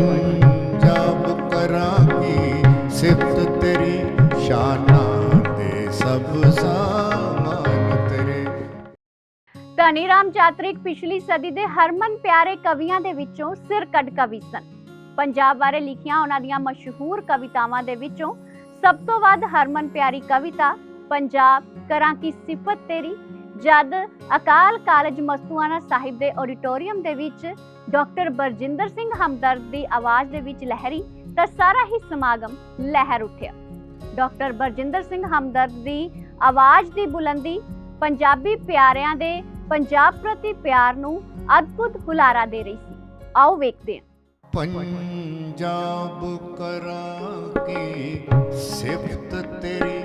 ਪੰਜਾਬ ਕਰਾਂ ਕੀ ਸਿਫਤ ਤੇਰੀ ਸ਼ਾਨਾਂ ਦੇ ਸਭ ਸਾਮਾਨ ਤੇਰੇ। ਧਨੀ ਰਾਮ ਚਾਤਰਿਕ ਪਿਛਲੀ ਸਦੀ ਦੇ ਹਰਮਨ ਪਿਆਰੇ ਕਵੀਆਂ ਦੇ ਵਿੱਚੋਂ ਸਿਰ ਕੱਢ ਕਵੀ ਸਨ। ਪੰਜਾਬ ਬਾਰੇ ਲਿਖੀਆਂ ਉਹਨਾਂ ਦੀਆਂ ਮਸ਼ਹੂਰ ਕਵਿਤਾਵਾਂ ਦੇ ਵਿੱਚੋਂ ਸਭ ਤੋਂ ਵੱਧ ਹਰਮਨ ਪਿਆਰੀ ਕਵਿਤਾ ਪੰਜਾਬ ਕਰਾਂ ਕੀ ਸਿਫਤ ਤੇਰੀ ਜਦ ਅਕਾਲ ਕਾਲਜ ਮਸਤੂਆਣਾ ਸਾਹਿਬ ਦੇ ਆਡੀਟੋਰੀਅਮ ਦੇ ਵਿੱਚ ਡਾਕਟਰ ਬਰਜਿੰਦਰ ਸਿੰਘ ਹਮਦਰਦ ਦੀ ਆਵਾਜ਼ ਦੇ ਵਿੱਚ ਲਹਿਰੀ ਤਾਂ ਸਾਰਾ ਹੀ ਸਮਾਗਮ ਲਹਿਰ ਉੱਠਿਆ। ਡਾਕਟਰ ਬਰਜਿੰਦਰ ਸਿੰਘ ਹਮਦਰਦ ਦੀ ਆਵਾਜ਼ ਦੀ ਬੁਲੰਦੀ ਪੰਜਾਬੀ ਪਿਆਰਿਆਂ ਦੇ ਪੰਜਾਬ ਪ੍ਰਤੀ ਪਿਆਰ ਨੂੰ ਅਦਭੁਤ ਹੁਲਾਰਾ ਦੇ ਰਹੀ ਸੀ। ਆਓ ਵੇਖਦੇ ਹਾਂ। ਪੰਜਾਬ ਕਰਾਂ ਕੀ ਸਿਫਤ ਤੇਰੀ।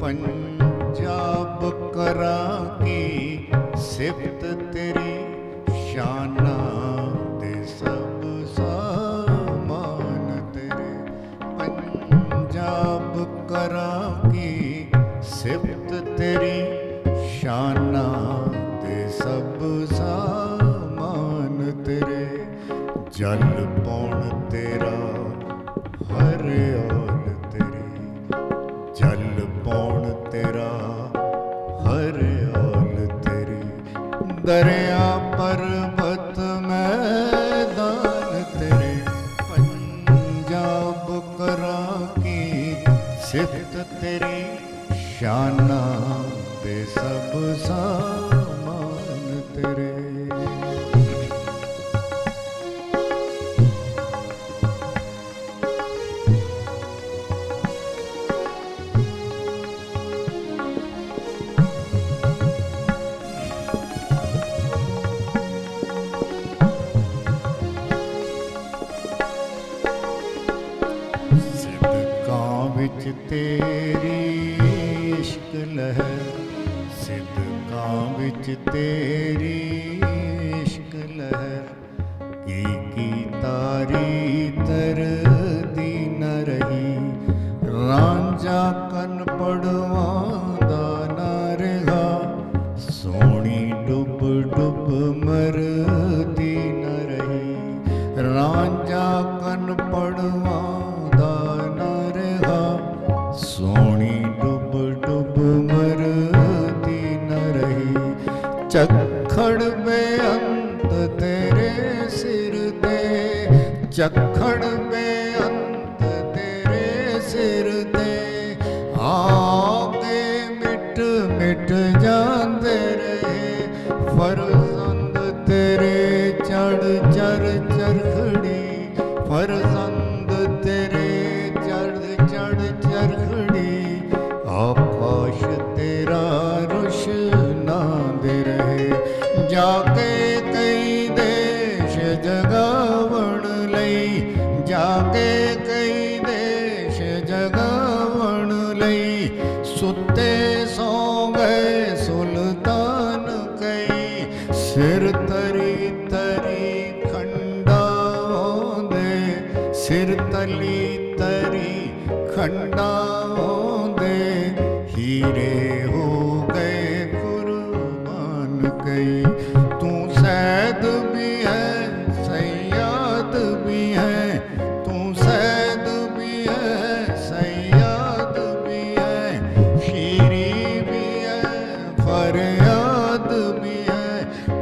ਪੰਜਾਬ ਕਰਾਂ ਕੀ ਸਿਫਤ ਤੇਰੀ। ਸ਼ਾਨਾਂ ਜਲ ਪੌਣ ਤੇਰਾ ਹਰਿਆਲ ਤੇਰੀ। ਜਲ ਪੌਣ ਤੇਰਾ ਹਰਿਆਲ ਤੇਰੀ। ਦਰਿਆ ਪਰਬਤ ਮੈਦਾਨ ਤੇਰੇ। ਪੰਜਾਬ ਕਰਾਂ ਕੀ ਸਿਫਤ ਤੇਰੀ, ਸ਼ਾਨਾਂ ਦੇ ਸਭ ਤੇਰੀ ਇਸ਼ਕ ਲਹਿਰ, ਸਿਦਕਾਂ ਵਿੱਚ ਤੇਰੀ ਇਸ਼ਕ ਲਹਿਰ। ਕੀ ਕੀ ਤਾਰੀ ਤਰਦੀ ਨ ਰਹੀ, ਰਾਂਝਾ ਕਨ ਪੜਵਾਉਂਦਾ ਬੇਅੰਤ ਤੇਰੇ ਸਿਰ ਤੇ ਚੱਖੜ ਬੇਅੰਤ ਤੇਰੇ ਸਿਰ ਤੇ। ਆਗੇ ਮਿਟ ਮਿਟ ਜਾਂਦੇ ਰਹੇ, ਫਰਜ਼ੰਦ ਤੇਰੇ ਚੜ ਚਰ ਚਰਖੜੀ, ਫਰਜ਼ੰਦ ਤੇਰੇ ਚੜ ਚੜ ਚਰਖੜੀ। ਕਈ ਦੇਸ਼ ਜਗਾਵਣ ਲਈ ਸੁੱਤੇ ਸੌ ਗਏ ਸੁਲਤਾਨ ਕਈ ਸਿਰ ਤਰੀ ਤਰੀ ਖੰਡਾ ਖੰਡਾਉਂਦੇ ਸਿਰ ਤਲੀ ਤਰੀ ਖੰਡਾ ਖੰਡਾਉਂਦੇ ਹੀਰੇ ਹੋ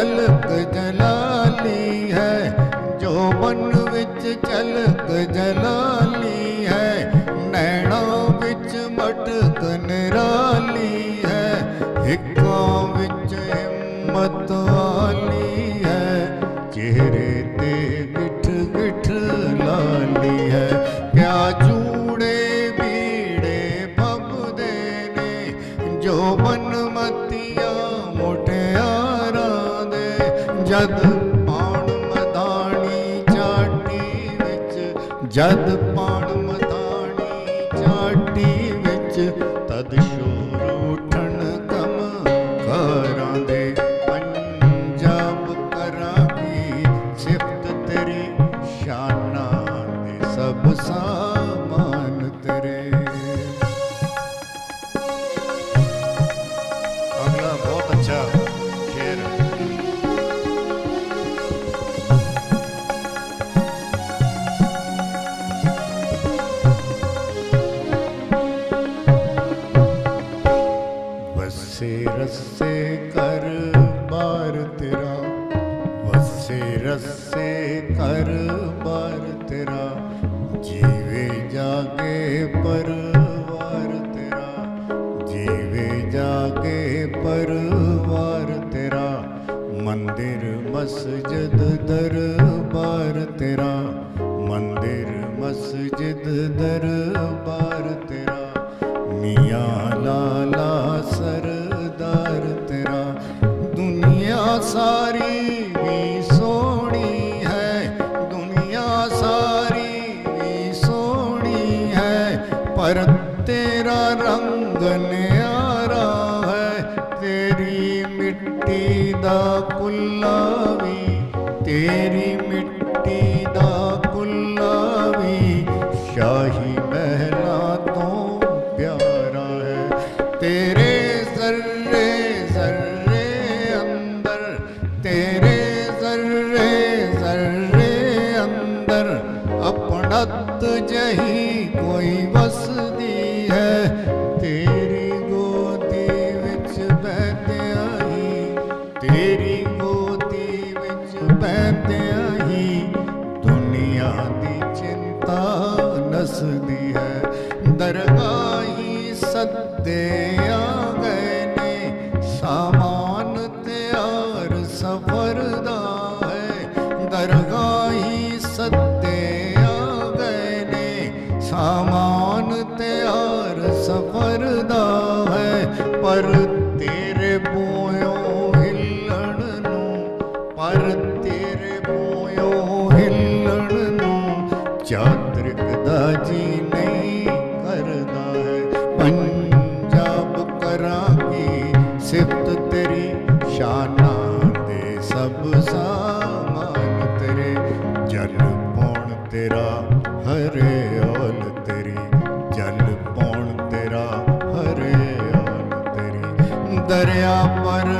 ਵਿੱਚ ਝਲਕ ਜਲਾਲੀ ਹੈ ਜੋ ਬਨ ਵਿੱਚ ਝਲਕ ਜਲਾਲੀ ਹੈ ਨੈਣਾ ਵਿੱਚ ਮਟਕ ਨਿਰਾਲੀ ਹੈ ਹਿੱਕਾਂ ਵਿੱਚ ਹਿੰਮਤ ਵਾਲੀ ਹੈ ਚਿਹਰੇ ਤੇ ਗਿੱਠ ਗਿੱਠ ਲਾਲੀ ਹੈ ਕਿਆ ਚੂੜੇ ਬੀੜੇ ਫੱਬਦੇ ਨੇ ਜੋ ਜਦ ਪਾਣ ਮਦਾਨੀ ਚਾਟੀ ਵਿੱਚ ਜਦ ਰਸੇ ਕਰ ਬਾਰ ਤੇਰਾ, ਜੀਵੇ ਜਾਗੇ ਪਰਵਾਰ ਤੇਰਾ, ਜੀਵੇ ਜਾਗੇ ਪਰਵਾਰ ਤੇਰਾ, ਮੰਦਿਰ, ਮਸਜਿਦ, ਦਰਬਾਰ ਤੇਰਾ, ਮੰਦਿਰ, ਮਸਜਿਦ, ਦਰਬਾਰ ਤੇਰਾ, ਮੀਆਂ ਪਰ ਤੇਰਾ ਰੰਗ ਨਿਆਰਾ ਹੈ ਤੇਰੀ ਮਿੱਟੀ ਦਾ ਕੁੱਲਾ ਵੀ ਤੇਰੀ ਮਿੱਟੀ ਦਾ ਕੁੱਲਾ ਵੀ ਸ਼ਾਹੀ ਮਹਿਲਾਂ ਤੋਂ ਪਿਆਰਾ ਹੈ ਤੇਰੇ ਤੇਰੀ ਗੋਦੀ ਵਿੱਚ ਬਹਿੰਦਿਆਂ ਹੀ ਦੁਨੀਆ ਦੀ ਚਿੰਤਾ ਨਸਦੀ ਹੈ। ਦਰਗਾਹੀ ਸੱਦੇ ਆ ਗਏ ਨੇ, ਸਾਮਾਨ ਤਿਆਰ ਸਫਰ ਦਾ ਹੈ। ਦਰਗਾਹੀ ਸੱਦੇ ਆ ਗਏ ਨੇ, ਸਾਮਾਨ ਤਿਆਰ ਸਫਰ ਦਾ ਹੈ। ਪਰ ਚਾਤਰਿਕ ਦਾ ਜੀ ਨਹੀਂ ਕਰਦਾ ਹੈ ਪੰਜਾਬ ਕਰਾਂਗੇ ਸਿਫਤ ਤੇਰੀ ਸ਼ਾਨਾਂ ਦੇ ਸਭ ਸਾਮਾਨ ਤੇਰੇ ਜਲ ਪੌਣ ਤੇਰਾ ਹਰੇ ਔਲ ਤੇਰੀ ਜਲ ਪੌਣ ਤੇਰਾ ਹਰੇ ਔਲ ਤੇਰੀ ਦਰਿਆ ਪਰ